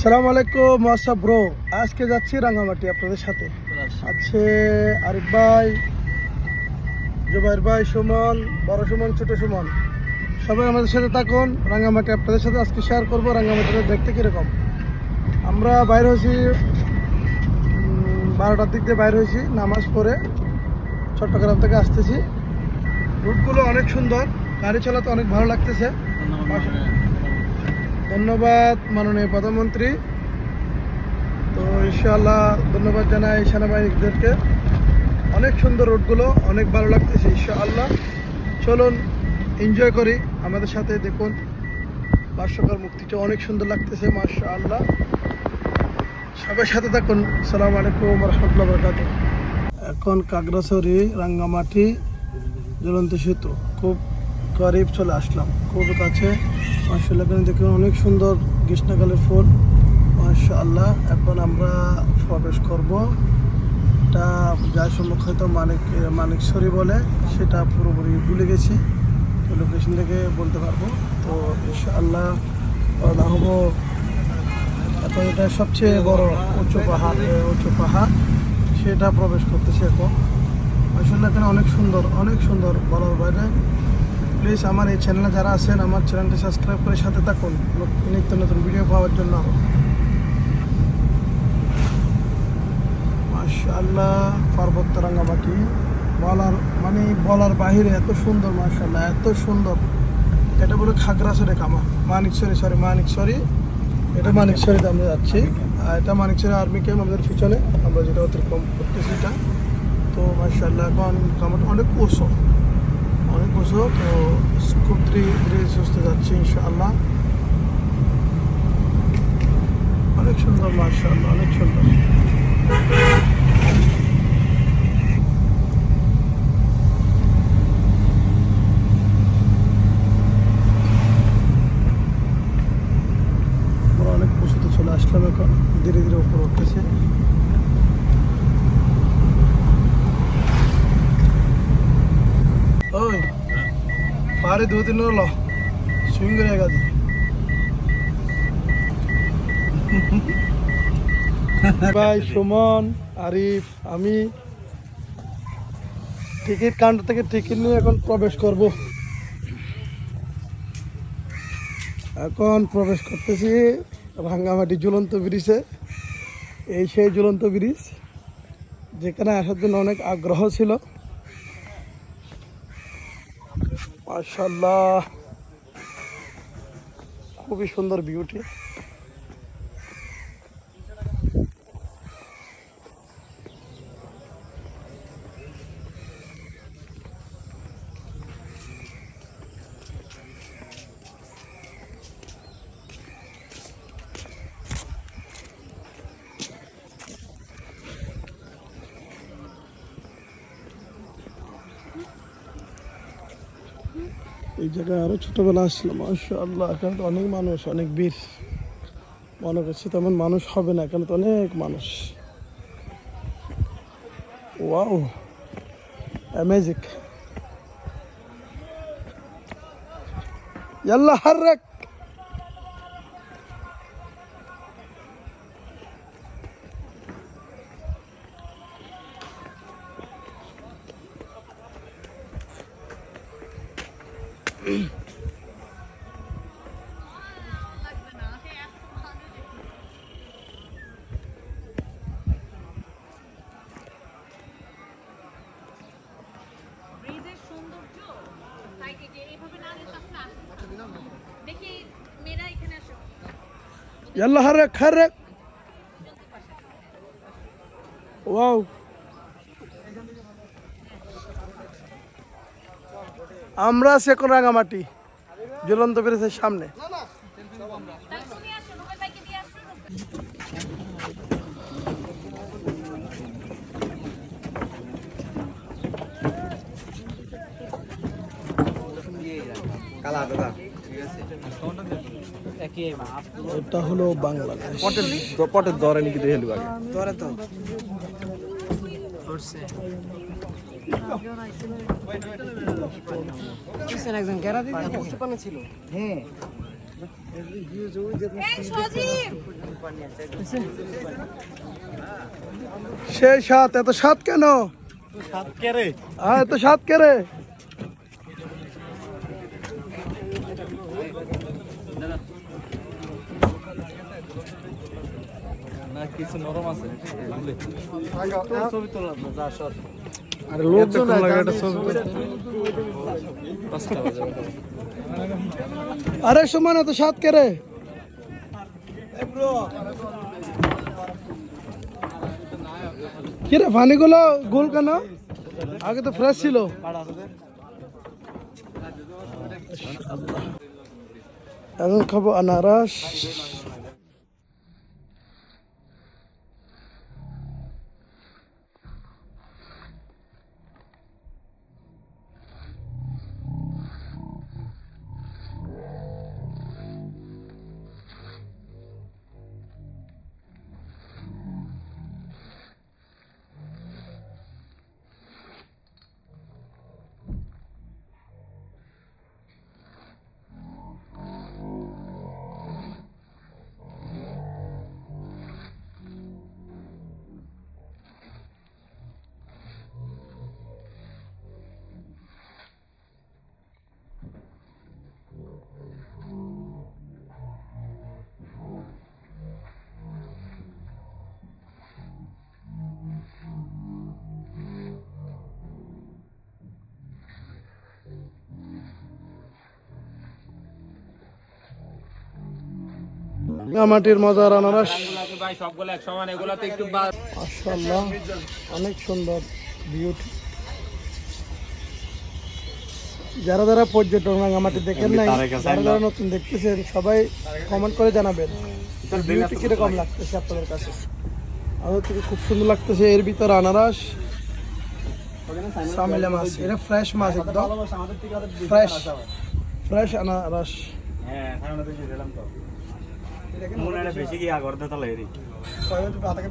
সালাম আলাইকুম মাসা ব্রো আজকে যাচ্ছি রাঙ্গামাটি আপনাদের সাথে। আছে আরিফ ভাই জুবাইর ভাই সুমন বড় সুমন ছোট সুমন। সবাই আমাদের সাথে থাকুন রাঙ্গামাটি আপনাদের সাথে আজকে শেয়ার করব রাঙ্গামাটিটা দেখতে কীরকম। আমরা বাইর হয়েছি বারোটার দিক দিয়ে বাইর হয়েছি নামাজ পড়ে চট্টগ্রাম থেকে আসতেছি। রুটগুলো অনেক সুন্দর গাড়ি চালাতে অনেক ভালো লাগতেছে। ধন্যবাদ, মাননীয় প্রধানমন্ত্রী। তো ইনশাআল্লাহ ধন্যবাদ জানাই সেনাবাহিনীদেরকে। অনেক সুন্দর রোডগুলো, অনেক ভালো লাগতেছে ইনশাআল্লাহ। চলুন এনজয় করি। আমাদের সাথে দেখুন, ভাষ্যকর মুক্তিটা অনেক সুন্দর লাগতেছে মাশা আল্লাহ সবার সাথে থাকুন। সালাম আলাইকুম রহমতুল্লাহ বরকাত এখন কাগড়াছড়ি, রাঙ্গামাটি, জ্বলন্ত সেতু। খুব গরিব চলে আসলাম। খুব কাছে। মার্শাল্লাহ এখানে দেখুন অনেক সুন্দর গ্রীষ্মকালের ফুল। মার্শাল্লাহ এখন আমরা প্রবেশ করব। এটা যার সম্মুখ হয়তো মানিক, মানিকশ্বরী বলে, সেটা পুরোপুরি ভুলে গেছি। তো লোকেশন থেকে বলতে পারব। তো ইনশাআল্লাহ হব এখন এটা সবচেয়ে বড় উঁচু পাহাড় উঁচু পাহাড়, সেটা প্রবেশ করতেছে এখন। আসলে এখানে অনেক সুন্দর অনেক সুন্দর বলার বাইরে। প্লিজ আমার এই চ্যানেলে যারা আছেন, আমার চ্যানেলটি সাবস্ক্রাইব করে সাথে থাকুন। নিত্য নতুন ভিডিও পাওয়ার জন্য। মাশাআল্লাহ, পার্বত্য রাঙ্গামাটি। বলার মানে বলার বাহিরে এত সুন্দর, মাশাআল্লাহ, এত সুন্দর। এটা বলে খাগড়াছড়ি কামা মানিকছড়ি সরি মানিকছড়ি। এটা মানিকছড়িতে আমরা যাচ্ছি। এটা মানিকছড়ি আর্মি ক্যাম্প আমাদের পিছনে। আমরা যেটা অতিক্রম করতেছি এটা। তো মাশাআল্লাহ, এখন কামাটা অনেক উঁচু। অনেক উঁচু তো খুব ধীরে সুস্থ যাচ্ছি ইনশাআল্লাহ। অনেক সুন্দর, মাশাআল্লাহ, অনেক সুন্দর। অনেক উঁচুতে চলে আসলাম এখন, ধীরে ধীরে উপর উঠতেছে। দু তিন হলো। সুইং করে গেছে। ভাই, সুমন, আরিফ, আমি টিকিট কাউন্টার থেকে টিকিট নিয়ে এখন প্রবেশ করব। এখন প্রবেশ করতেছি, রাঙ্গামাটি ঝুলন্ত ব্রিজে। এই সেই ঝুলন্ত ব্রিজ, যেখানে আসার জন্য অনেক আগ্রহ ছিল। মাশাল্লাহ খুবই সুন্দর বিউটি এই জায়গায় আরও ছোটোবেলা আসলাম মাশাল্লাহ এখানে তো অনেক মানুষ, অনেক বীর। মনে করছি তেমন মানুষ হবে না, এখানে তো অনেক মানুষ। ওয়াও অ্যামেজিক ইয়াল্লা হার রাখ يلا حرك حرك واو আমরা আছি এখন রাঙামাটি জ্বলন্ত ব্রিজের সামনে। এটা হলো বাংলাদেশ। পটের পটের ধরেন কিন্তু হেলু আগে? ধরে তো। একজন গেরা দিদি? ছিল। হ্যাঁ। সেই সাত এত সাত কেন? সাত কেরে হ্যাঁ এত সাত কে কিছু নরম আছে। ছবি তোলাম না যা সর। আরে লোকজন সুমন এত সাত কে রে? কিরে পানিগুলো গোল কেন? আগে তো ফ্রেশ ছিল। এখন খাব আনারস। মাটির মজার আনারস। একটু অনেক সুন্দর বিউটি যারা যারা পর্যটক রাঙামাটি দেখেন নাই যারা যারা নতুন দেখতেছেন সবাই কমেন্ট করে জানাবেন। বিউটি কীরকম লাগতেছে আপনাদের কাছে? আমাদের থেকে খুব সুন্দর লাগতেছে এর ভিতর আনারস সামেলা মাছ। এটা ফ্রেশ মাছ একদম। ফ্রেশ ফ্রেশ আনারস। হ্যাঁ ঠান্ডা বেশি দিলাম তো মনে হয়